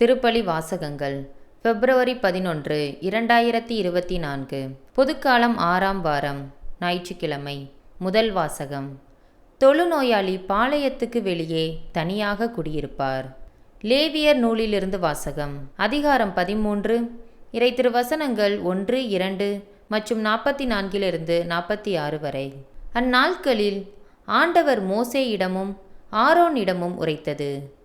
திருப்பலி வாசகங்கள். பிப்ரவரி பதினொன்று இரண்டாயிரத்தி இருபத்தி நான்கு. பொதுக்காலம் ஆறாம் வாரம் ஞாயிற்றுக்கிழமை முதல் வாசகம். தொழுநோயாளி பாளையத்துக்கு வெளியே தனியாக குடியிருப்பார். லேவியர் நூலிலிருந்து வாசகம். அதிகாரம் பதிமூன்று. இறை திருவசனங்கள் ஒன்று இரண்டு மற்றும் நாற்பத்தி நான்கிலிருந்து நாற்பத்தி ஆறு வரை. அந்நாட்களில் ஆண்டவர் மோசேயிடமும் ஆரோனிடமும் உரைத்தது.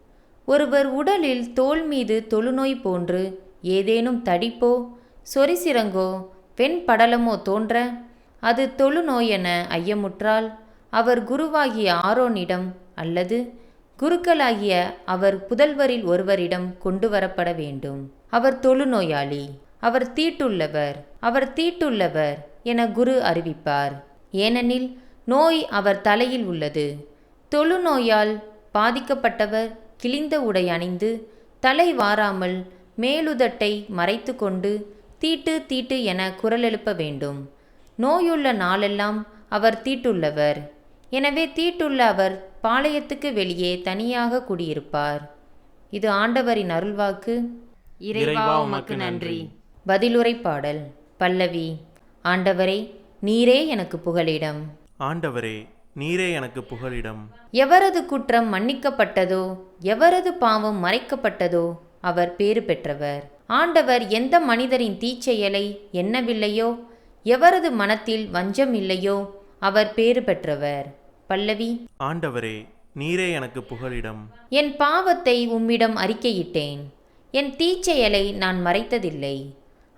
ஒருவர் உடலில் தோல் மீது தொழுநோய் போன்று ஏதேனும் தடிப்போ சொரிசிரங்கோ வெண்படலமோ தோன்ற அது தொழுநோய் என ஐயமுற்றால் அவர் குருவாகிய ஆரோனிடம் அல்லது குருக்களாகிய அவர் புதல்வரில் ஒருவரிடம் கொண்டு வரப்பட வேண்டும். அவர் தொழுநோயாளி. அவர் தீட்டுள்ளவர். அவர் தீட்டுள்ளவர் என குரு அறிவிப்பார். ஏனெனில் நோய் அவர் தலையில் உள்ளது. தொழுநோயால் பாதிக்கப்பட்டவர் கிழிந்த உடை அணிந்து தலை வாராமல் மேலுதட்டை மறைத்து கொண்டு தீட்டு தீட்டு என குரல் எழுப்ப வேண்டும். நோயுள்ள நாளெல்லாம் அவர் தீட்டுள்ளவர். எனவே தீட்டுள்ள அவர் பாளையத்துக்கு வெளியே தனியாக குடியிருப்பார். இது ஆண்டவரின் அருள்வாக்கு. இறைவா உமக்கு நன்றி. பதிலுரை பாடல். பல்லவி ஆண்டவரே நீரே எனக்கு புகலிடம். ஆண்டவரே நீரே எனக்கு புகலிடம். எவரது குற்றம் மன்னிக்கப்பட்டதோ எவரது பாவம் மறைக்கப்பட்டதோ அவர் பேறு பெற்றவர். ஆண்டவர் எந்த மனிதரின் தீச்செயலை எண்ணவில்லையோ எவரது மனத்தில் வஞ்சம் இல்லையோ அவர் பேறு பெற்றவர். பல்லவி. ஆண்டவரே நீரே எனக்கு புகலிடம். என் பாவத்தை உம்மிடம் அறிக்கையிட்டேன். என் தீச்செயலை நான் மறைத்ததில்லை.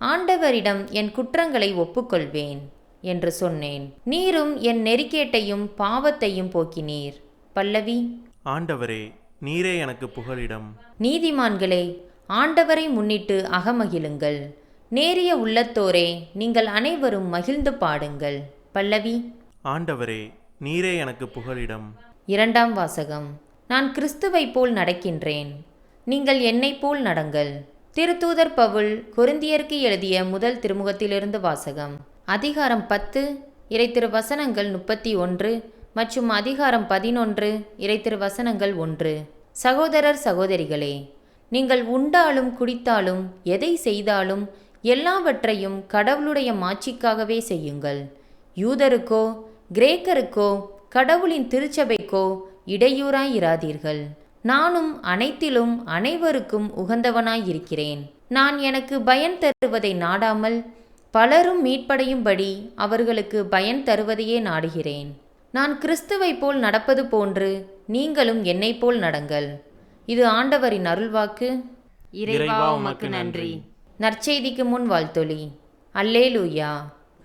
ஆண்டவரிடம் என் குற்றங்களை ஒப்புக்கொள்வேன். என்று சொன்னேன். நீரும் என் நெறிக்கேட்டையும் பாவத்தையும் போக்கினீர். பல்லவி. ஆண்டவரே நீரே எனக்கு புகலிடம். நீதிமான்களே ஆண்டவரை முன்னிட்டு அகமகிழுங்கள். நேரிய உள்ளத்தோரே நீங்கள் அனைவரும் மகிழ்ந்து பாடுங்கள். பல்லவி. ஆண்டவரே நீரே எனக்கு புகலிடம். இரண்டாம் வாசகம். நான் கிறிஸ்துவைப் போல் நடக்கின்றேன். நீங்கள் என்னைப் போல் நடங்கள். திருத்தூதர் பவுல் கொரிந்தியருக்கு எழுதிய முதல் திருமுகத்திலிருந்து வாசகம். அதிகாரம் பத்து இறைத்திரு வசனங்கள் முப்பத்தி ஒன்று மற்றும் அதிகாரம் பதினொன்று இறைத்திரு வசனங்கள் ஒன்று. சகோதரர் சகோதரிகளே நீங்கள் உண்டாலும் குடித்தாலும் எதை செய்தாலும் எல்லாவற்றையும் கடவுளுடைய மாட்சிக்காகவே செய்யுங்கள். யூதருக்கோ கிரேக்கருக்கோ கடவுளின் திருச்சபைக்கோ இடையூறாயிராதீர்கள் நானும் அனைத்திலும் அனைவருக்கும் உகந்தவனாயிருக்கிறேன் நான் எனக்கு பயன் தருவதை நாடாமல் பலரும் மீட்படையும்படி அவர்களுக்கு பயன் தருவதையே நாடுகிறேன். நான் கிறிஸ்துவைப் போல் நடப்பது போன்று நீங்களும் என்னைப் போல் நடங்கள். இது ஆண்டவரின் அருள்வாக்கு. இறைவா உமக்கு நன்றி. நற்செய்திக்கு முன் வாழ்த்தொலி. அல்லேலூயா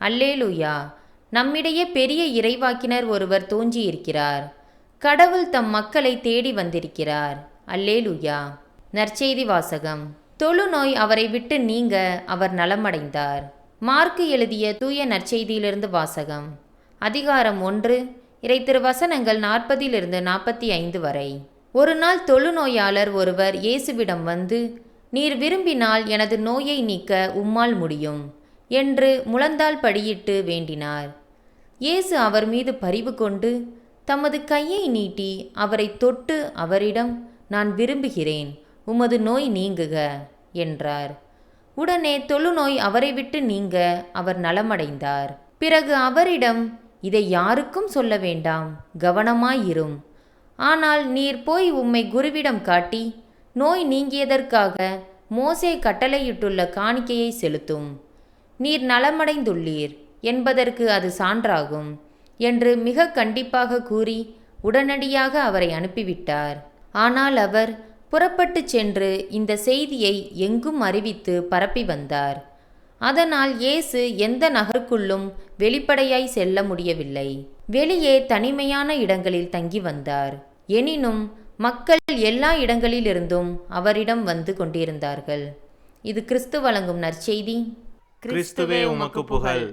அல்லேலூயா. நம்மிடையே பெரிய இறைவாக்கினர் ஒருவர் தோன்றியிருக்கிறார். கடவுள் தம் மக்களை தேடி வந்திருக்கிறார். அல்லேலூயா. நற்செய்தி வாசகம். தொழுநோய் அவரை விட்டு நீங்க அவர் நலமடைந்தார். மார்க்கு எழுதிய தூய நற்செய்தியிலிருந்து வாசகம். அதிகாரம் ஒன்று இறை திருவசனங்கள் நாற்பதிலிருந்து நாற்பத்தி ஐந்து வரை. ஒரு நாள் தொழுநோயாளர் ஒருவர் இயேசுவிடம் வந்து நீர் விரும்பினால் எனது நோயை நீக்க உம்மால் முடியும் என்று முழந்தாள் படியிட்டு வேண்டினார். இயேசு அவர் மீது பரிவு கொண்டு தமது கையை நீட்டி அவரை தொட்டு அவரிடம் நான் விரும்புகிறேன் உமது நோய் நீங்குக என்றார். உடனே தொழுநோய் அவரை விட்டு நீங்க அவர் நலமடைந்தார். பிறகு அவரிடம் இதை யாருக்கும் சொல்ல வேண்டாம் கவனமாயிரும். ஆனால் நீர் போய் உம்மை குருவிடம் காட்டி நோய் நீங்கியதற்காக மோசே கட்டளையிட்டுள்ள காணிக்கையை செலுத்தும். நீர் நலமடைந்துள்ளீர் என்பதற்கு அது சான்றாகும் என்று மிக கண்டிப்பாக கூறி உடனடியாக அவரை அனுப்பிவிட்டார். ஆனால் அவர் புறப்பட்டுச் சென்று இந்த செய்தியை எங்கும் அறிவித்து பரப்பி வந்தார். அதனால் இயேசு எந்த நகருக்குள்ளும் வெளிப்படையாய் செல்ல முடியவில்லை. வெளியே தனிமையான இடங்களில் தங்கி வந்தார். எனினும் மக்கள் எல்லா இடங்களிலிருந்தும் அவரிடம் வந்து கொண்டிருந்தார்கள். இது கிறிஸ்து வழங்கும் நற்செய்தி. கிறிஸ்துவே உமக்கு புகழ்.